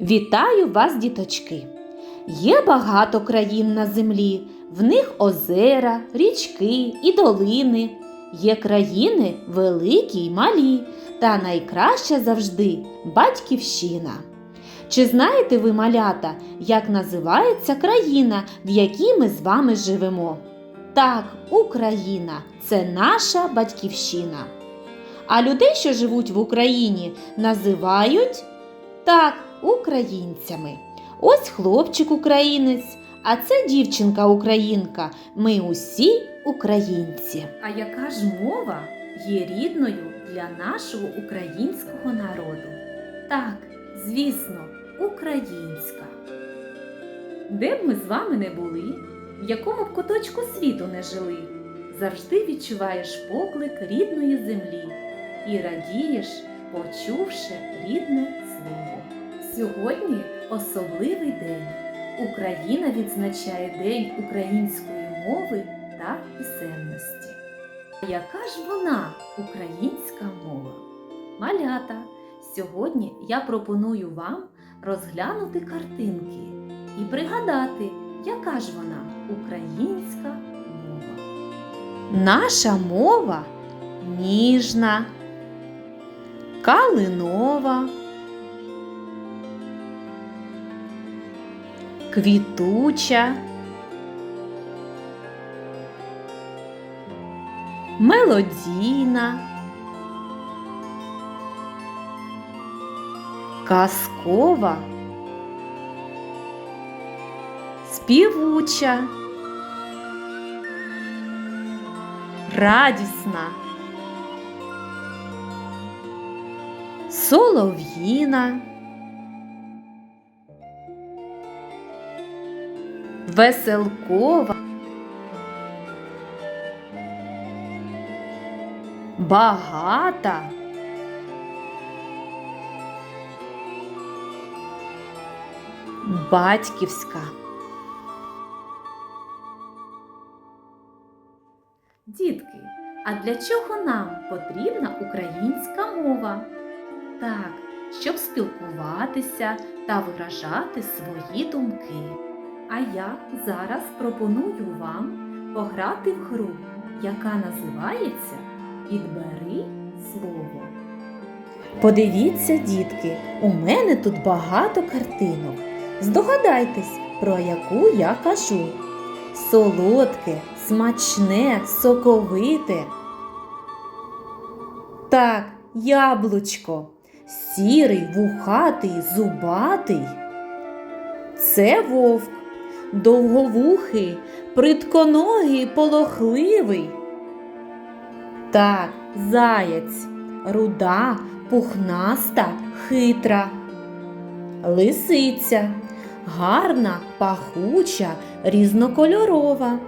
Вітаю вас, діточки! Є багато країн на землі, в них озера, річки і долини. Є країни великі й малі, та найкраща завжди батьківщина. Чи знаєте ви, малята, як називається країна, в якій ми з вами живемо? Так, Україна це наша батьківщина. А людей, що живуть в Україні, називають так, українцями. Ось хлопчик українець, а це дівчинка українка. Ми усі українці. А яка ж мова є рідною для нашого українського народу? Так, звісно, українська. Де б ми з вами не були, в якому б куточку світу не жили, завжди відчуваєш поклик рідної землі і радієш, почувши рідне слово. Сьогодні особливий день. Україна відзначає День української мови та писемності. А яка ж вона, українська мова? Малята, сьогодні я пропоную вам розглянути картинки і пригадати, яка ж вона українська мова. Наша мова ніжна, калинова, квітуча, мелодійна, казкова, співуча, радісна, солов'їна, веселкова, багата. Батьківська. Дітки, а для чого нам потрібна українська мова? Так, щоб спілкуватися та виражати свої думки. А я зараз пропоную вам пограти в гру, яка називається Підбери слово. Подивіться, дітки, у мене тут багато картинок. Здогадайтесь, про яку я кажу. Солодке, смачне, соковите. Так, яблучко, сірий, вухатий, зубатий. Це вовк, довговухий, притконогий, полохливий. Так, заєць, руда, пухнаста, хитра. Лисиця, гарна, пахуча, різнокольорова.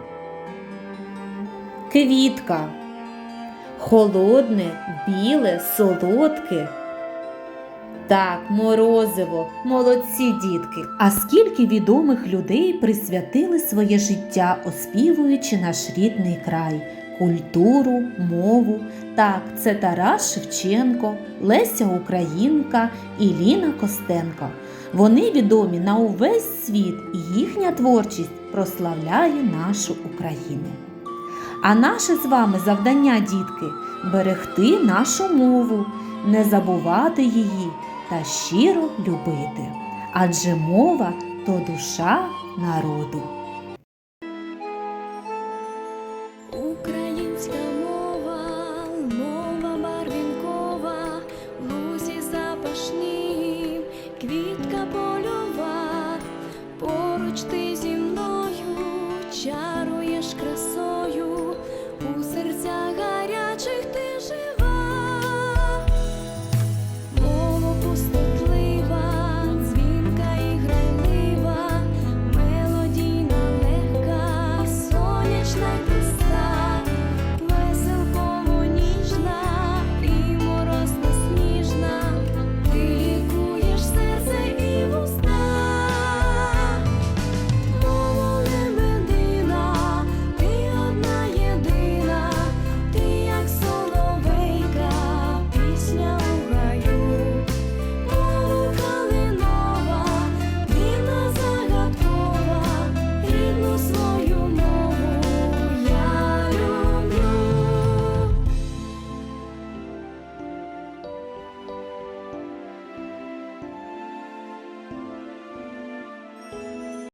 Квітка, холодне, біле, солодке. Так, морозиво, молодці дітки. А скільки відомих людей присвятили своє життя, оспівуючи наш рідний край, культуру, мову. Так, це Тарас Шевченко, Леся Українка і Ліна Костенко. Вони відомі на увесь світ, і їхня творчість прославляє нашу Україну. А наше з вами завдання, дітки, берегти нашу мову, не забувати її та щиро любити. Адже мова то душа народу. Українська мова, мова барвінкова, лузі запашні, квітка польова, поруч ти зі мною чар.